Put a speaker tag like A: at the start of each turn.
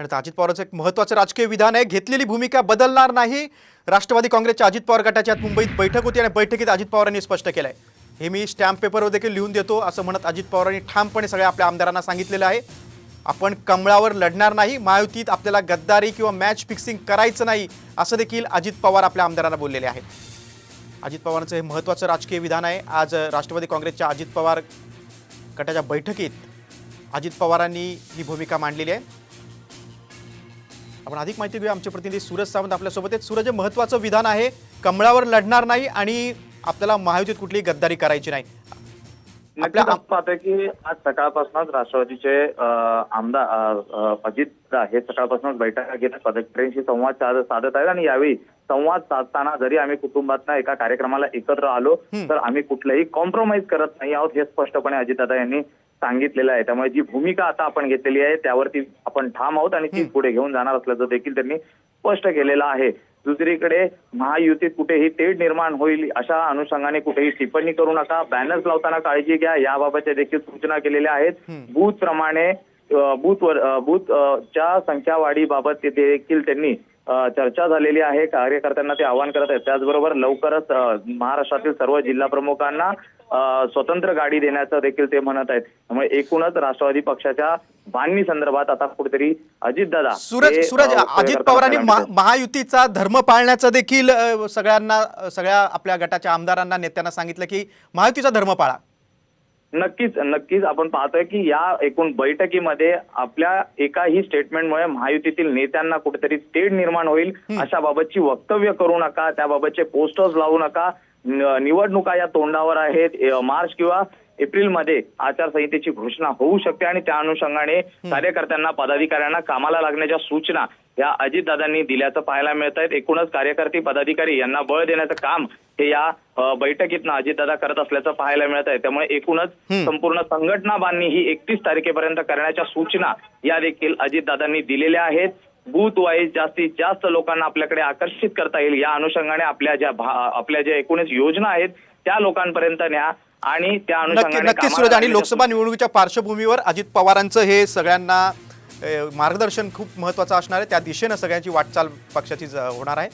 A: आणि अजित पवारचं एक महत्त्वाचं राजकीय विधान आहे. घेतलेली भूमिका बदलणार नाही. राष्ट्रवादी काँग्रेसच्या अजित पवार गटाची आज मुंबईत बैठक होती आणि बैठकीत अजित पवारांनी स्पष्ट केलं आहे हे मी स्टॅम्प पेपरवर देखील लिहून देतो. असं म्हणत अजित पवारांनी ठामपणे सगळ्या आपल्या आमदारांना सांगितलेलं आहे. आपण कमळावर लढणार नाही. महायुतीत आपल्याला गद्दारी किंवा मॅच फिक्सिंग करायचं नाही असं देखील अजित पवार आपल्या आमदारांना बोललेले आहेत. अजित पवारांचं हे महत्त्वाचं राजकीय विधान आहे. आज राष्ट्रवादी काँग्रेसच्या अजित पवार गटाच्या बैठकीत अजित पवारांनी ही भूमिका मांडलेली आहे. आपण अधिक माहिती घेऊया. आमचे प्रतिनिधी सूरज सावंत आपल्यासोबत आहेत. सूरज महत्त्वाचं विधान आहे. कमळावर लढणार नाही आणि आपल्याला महायुतीत कुठलीही गद्दारी करायची नाही.
B: पाहतोय की आज सकाळपासूनच राष्ट्रवादीचे आमदार अजित हे सकाळपासूनच बैठका घेत पदाधिकाऱ्यांशी संवाद साध- साधत आहेत आणि यावेळी संवाद साधताना जरी आम्ही कुटुंबातनं एका कार्यक्रमाला एकत्र आलो तर आम्ही कुठलंही कॉम्प्रोमाइज करत नाही आहोत हे स्पष्टपणे अजितदादा यांनी सांगितलेलं आहे. त्यामुळे जी भूमिका आता आपण घेतलेली आहे त्यावरती आपण ठाम आहोत आणि ती पुढे घेऊन जाणार असल्याचं देखील त्यांनी स्पष्ट केलेलं आहे. दुसरीकडे महायुतीत कुठेही तेढ निर्माण होईल अशा अनुषंगाने कुठेही टिप्पणी करू नका. बॅनर्स लावताना काळजी घ्या. याबाबतच्या देखील सूचना केलेल्या आहेत. बूथ प्रमाणे बूथवर बूथ च्या संख्या वाढीबाबत ते देखील त्यांनी चर्चा झालेली आहे. कार्यकर्त्यांना ते आवाहन करत आहेत. त्याचबरोबर लवकरच महाराष्ट्रातील सर्व जिल्हा प्रमुखांना स्वतंत्र गाडी देण्याचं देखील ते म्हणत आहेत. त्यामुळे एकूणच राष्ट्रवादी पक्षाच्या बांधणी संदर्भात आता कुठेतरी अजितदादा
A: सूरज सूरज अजित पवारांनी. महायुतीचा धर्म पाळण्याचं देखील सगळ्यांना सगळ्या आपल्या गटाच्या आमदारांना नेत्यांना सांगितलं की महायुतीचा धर्म पाळा.
B: नक्कीच नक्कीच आपण पाहतोय की या एकूण बैठकीमध्ये आपल्या एकाही स्टेटमेंटमुळे महायुतीतील नेत्यांना कुठेतरी तेढ निर्माण होईल अशा बाबतची वक्तव्य करू नका त्याबाबतचे पोस्टर्स लावू नका. निवडणुका या तोंडावर आहेत मार्च किंवा एप्रिलमध्ये आचारसंहितेची घोषणा होऊ शकते आणि त्या अनुषंगाने कार्यकर्त्यांना पदाधिकाऱ्यांना कामाला लागण्याच्या सूचना या अजितदादांनी दिल्याचं पाहायला मिळत आहेत एकूणच कार्यकर्ते पदाधिकारी यांना बळ देण्याचं काम हे या बैठकीतनं अजितदादा करत असल्याचं पाहायला मिळत आहे त्यामुळे एकूणच संपूर्ण संघटना बांधणी ही एकतीस तारखेपर्यंत करण्याच्या सूचना या देखील अजितदादांनी दिलेल्या आहेत. बूथ वाईज जास्तीत जास्त लोकांना आपल्याकडे आकर्षित करता येईल या अनुषंगाने आपल्या ज्या भा- आपल्या ज्या एकूणच योजना आहेत त्या लोकांपर्यंत न्या आणि त्या
A: नक्की
B: अनुषंगाने
A: नक्की
B: कामाला
A: सूरज आणि लोकसभा निवडणुकीच्या पार्श्वभूमीवर अजित पवारांचं हे सगळ्यांना मार्गदर्शन खूप महत्त्वाचं असणार आहे. त्या दिशेनं सगळ्यांची वाटचाल पक्षाची होणार आहे.